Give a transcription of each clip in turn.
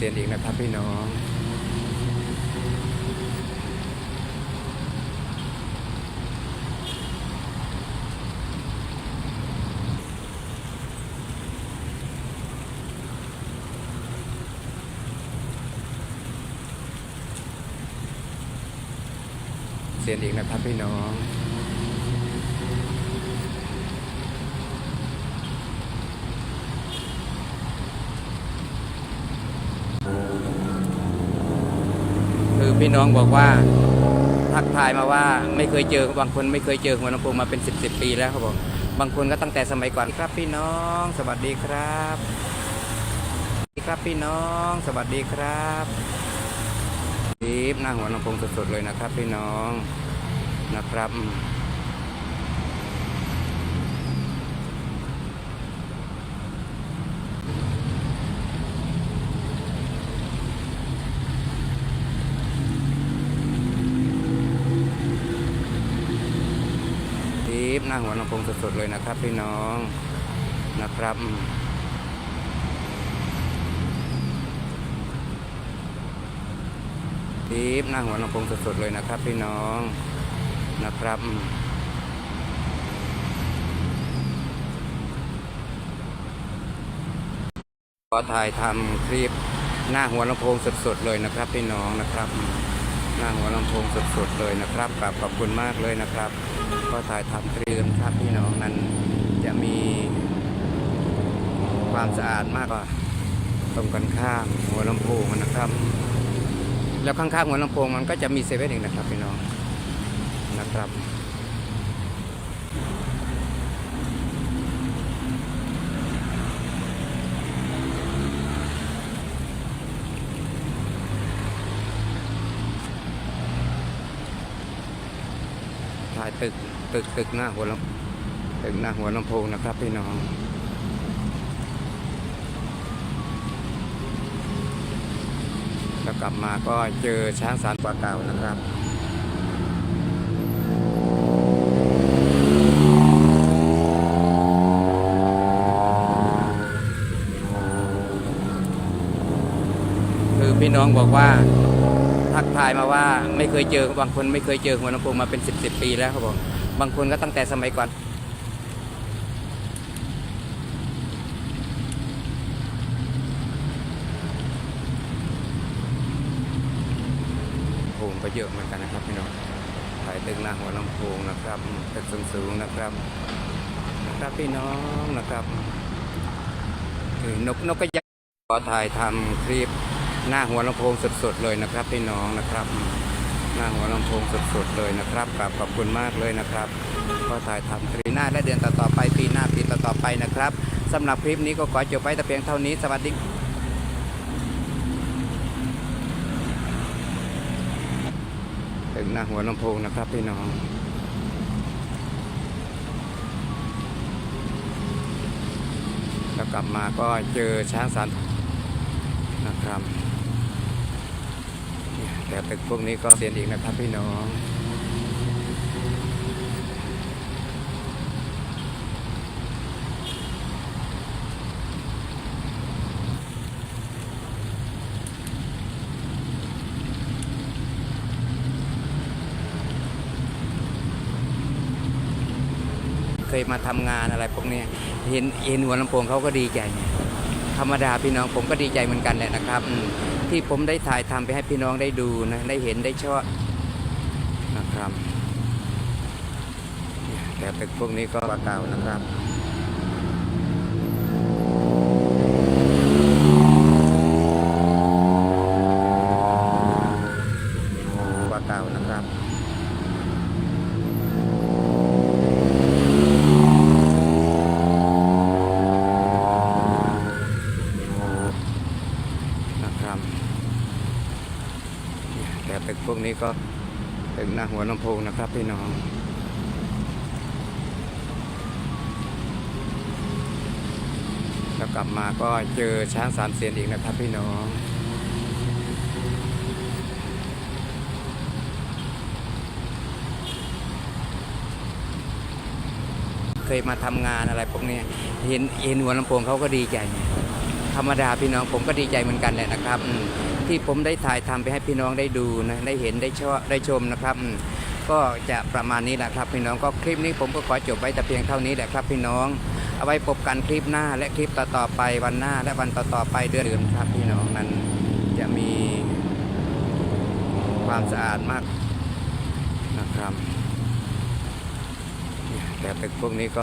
เรียนอีกนะครับพี่น้องเสียนอีกนะครับพี่น้อง คือ พี่น้องบอกว่าทักทายมาว่าไม่เคยเจอบางคนไม่เคยเจอหัวลำโพงมาเป็นสิบสิบปีแล้วเขาบอกบางคนก็ตั้งแต่สมัยก่อนครับพี่น้อง สวัสดีครับสวัสดีครับพี่น้อง สวัสดีครับรีบหน้าหัวลำโพงสดๆเลยนะครับ พี่น้องนะครับ อืมรีบหน้าหัวลำโพงสดๆเลยนะครับพี่น้องนะครับอืมรีบหน้าหัวลำโพงสดๆเลยนะครับพี่น้องนะครับอืมขอถ่ายทำคลิปหน้าหัวลำโพงสดๆเลยนะครับพี่น้องนะครับ หน้าหัวลำโพงสดๆเลยนะครับกราบขอบคุณมากเลยนะครับ ก็ถ่ายทำเตรียมครับพี่น้องนั้นจะมีความสะอาดมากกว่าตรงกันข้ามหัวลำโพงนนะครับ แล้วข้างๆหัวลำโพงมันก็จะมีเซเว่นอีกนะครับพี่น้องนะครับ ถ่ายตึกตึกตึกหน้าหัวลำตึกหน้าหัวลำโพงนะครับพี่น้องแล้วกลับมาก็เจอช้างสารกว่าเก่านะครับคือพี่น้องบอกว่า ทายมาว่าไม่เคยเจอบางคนไม่เคยเจอหัวลำโพงมาเป็นสิบสิบปีแล้วเขาบอกบางคนก็ตั้งแต่สมัยก่อนโพงก็เยอะเหมือนกันนะครับพี่น้องถ่ายตึกหน้าหัวลำโพงนะครับตึกสูงๆนะครับนะครับพี่น้องนะครับคือนกนกก็ยังขอถ่ายทำคลิป หน้าหัวลำโพงสดๆเลยนะครับพี่น้องนะครับ หน้าหัวลำโพงสดๆเลยนะครับกราบขอบคุณมากเลยนะครับก็ถ่ายทำคลิปหน้าและเดือนต่อๆไปปีหน้าปีต่อๆไปนะครับสำหรับคลิปนี้ก็ขอจบไปแต่เพียงเท่านี้สวัสดีถึงหน้าหัวลำโพงนะครับพี่น้องแล้วกลับมาก็เจอช้างสารนะครับ แต่ตึกพวกนี้ก็เรียนอีกนะครับพี่น้องเคยมาทำงานอะไรพวกนี้เห็นเห็นหัวลำโพงเขาก็ดีใจ ธรรมดาพี่น้องผมก็ดีใจเหมือนกันแหละนะครับอืม ที่ผมได้ถ่ายทำไปให้พี่น้องได้ดูนะ ได้เห็นได้ชอบนะครับ แต่ตึกพวกนี้ก็ว่าเก่านะครับว่าเก่านะครับ นะครับเนี่ยแต่ตึกพวกนี้ก็ตึก หน้าหัวลำโพงนะครับพี่น้องแล้วกลับมาก็เจอช้างสามเสียนอีกนะครับพี่น้อง เคยมาทำงานอะไรพวกนี้เห็นเห็นหัวลำโพงเขาก็ดีใจธธรรมดาพี่น้องผมก็ดีใจเหมือนกันแหละนะครับอืม ที่ผมได้ถ่ายทำไปให้พี่น้องได้ดูนะได้เห็นได้ชอบได้ชมนะครับ ก็จะประมาณนี้แหละครับพี่น้องก็คลิปนี้ผมก็ขอจบไว้แต่เพียงเท่านี้แหละครับพี่น้อง เอาไว้พบกันคลิปหน้าและคลิปต่อๆไปวันหน้าและวันต่อๆไปเดือนอื่นครับพี่น้องนั้นจะมีความสะอาดมากนะครับแต่ตึกพวกนี้ก็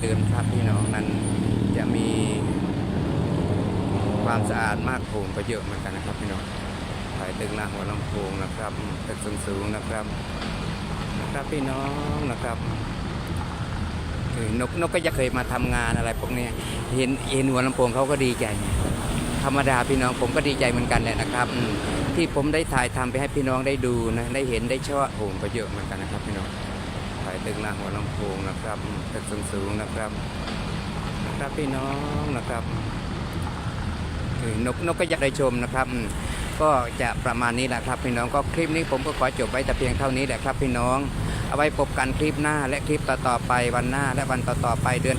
เดิมครับพี่น้องนั้นจะมีความสะอาดมากโถงก็เยอะเหมือนกันนะครับพี่น้องถ่ายตึกหน้าหัวลำโพงนะครับตึกสูงๆนะครับนะครับพี่น้องนะครับนกนกก็จะเคยมาทำงานอะไรพวกนี้เห็นเห็นหัวลำโพงเขาก็ดีใจ ธรรมดาพี่น้องผมก็ดีใจเหมือนกันแหละนะครับ ที่ผมได้ถ่ายทำไปให้พี่น้องได้ดูนะได้เห็นได้ชอบโถงก็เยอะเหมือนกันนะครับพี่น้อง ถ่ายตึกหน้าหัวลำโพงนะครับตึกสูงๆนะครับนะครับพี่น้องนะครับนกนกก็อยากได้ชมนะครับ ก็จะประมาณนี้แหละครับ พี่น้องก็คลิปนี้ผมก็ขอจบไว้แต่เพียงเท่านี้แหละครับ พี่น้อง เอาไว้พบกันคลิปหน้าและคลิปต่อๆไปวันหน้าและวันต่อๆไปเดือน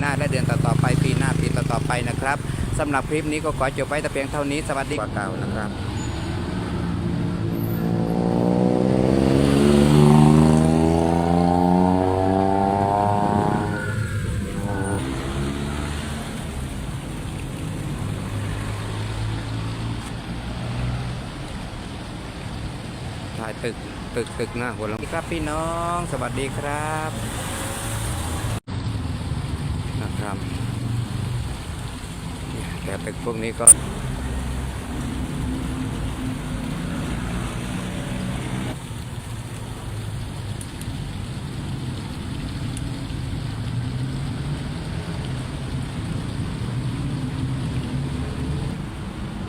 หน้าและเดือนต่อๆไปปีหน้าปีต่อๆไป นะครับสำหรับคลิปนี้ก็ขอจบไว้แต่เพียงเท่านี้สวัสดีกว่าเก่านะครับถ่ายตึกตึกตึกหน้าหัวลำครับพี่น้อง สวัสดีครับนะครับเนี่ย แต่ตึกพวกนี้ก็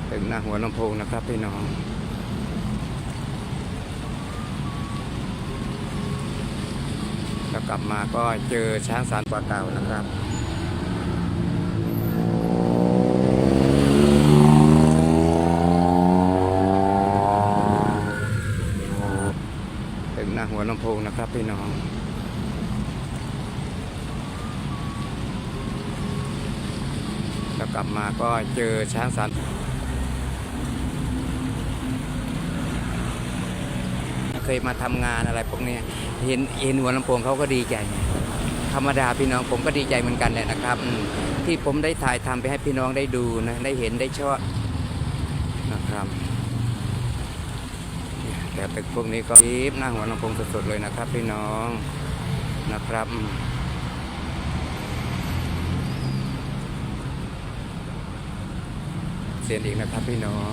ตึกหน้าหัวลำโพงนะครับพี่น้อง แล้วกลับมาก็เจอช้างสารกว่าเก่านะครับ ถึงหน้าหัวลำโพงนะครับพี่น้อง แล้วกลับ มาก็เจอช้างสารเคยมาทำงานอะไรพวกนี้เห็นเห็นหัวลำโพงเขาก็ดีใจธรรมดาพี่น้องผมก็ดีใจเหมือนกันแหละนะครับ ที่ผมได้ถ่ายทำไปให้พี่น้องได้ดูนะได้เห็นได้ชอบนะครับแต่ตึกพวกนี้ก็รีบหน้าหัวลำโพงสดๆเลยนะครับ พี่น้องนะครับอืม เสียนอีกนะครับพี่น้อง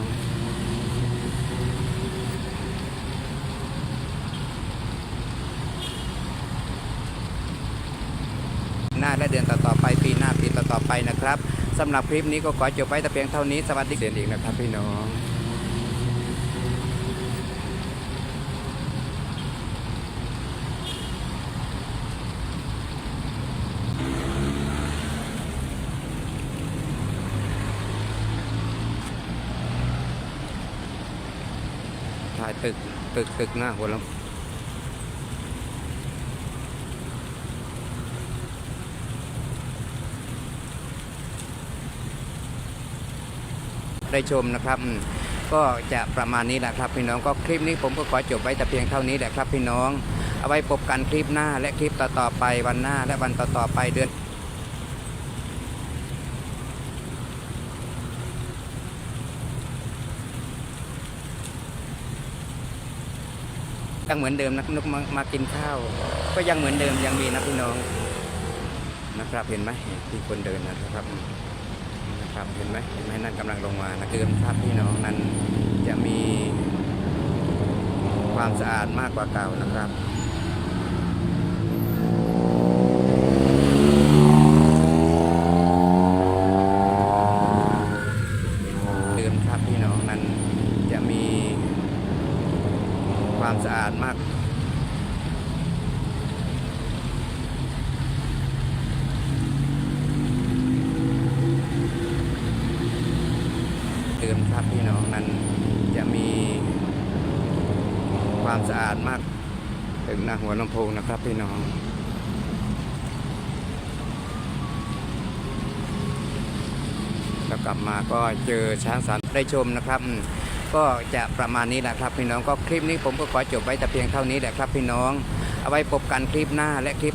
หน้าและเดือนต่อๆไปปีหน้าปีต่อๆไปนะครับสำหรับคลิปนี้ก็ขอจบไว้แต่เพียงเท่านี้สวัสดีเสียนอีกนะครับพี่น้อง ถ่ายตึก ตึกตึกหน้าหัวลำได้ชมนะครับ ก็จะประมาณนี้แหละครับพี่น้องก็คลิปนี้ผมก็ขอจบไว้แต่เพียงเท่านี้แหละครับพี่น้อง เอาไว้พบกันคลิปหน้าและคลิปต่อๆไปวันหน้าและวันต่อๆไปเดือน ยังเหมือนเดิมนะนกมามากินข้าว ก็ยังเหมือนเดิมยังมีนะพี่น้องนะครับเห็นไหมที่คนเดินนะครับนะครับเห็นไหมเห็นไหมนั่นกำลังลงมานะเกินครับพี่น้องนั้นจะมีความสะอาดมากกว่าเก่านะครับ สะอาดมาก เตือนครับพี่น้องนั้นจะมีความสะอาดมาก ถึงหน้าหัวลำโพงนะครับพี่น้องแล้วกลับมาก็เจอช้างสันได้ชมนะครับ ก็จะประมาณนี้แหละครับพี่น้องก็คลิปนี้ผมก็ขอจบไว้แต่เพียงเท่านี้แหละครับพี่น้อง เอาไว้พบกันคลิปหน้าและคลิป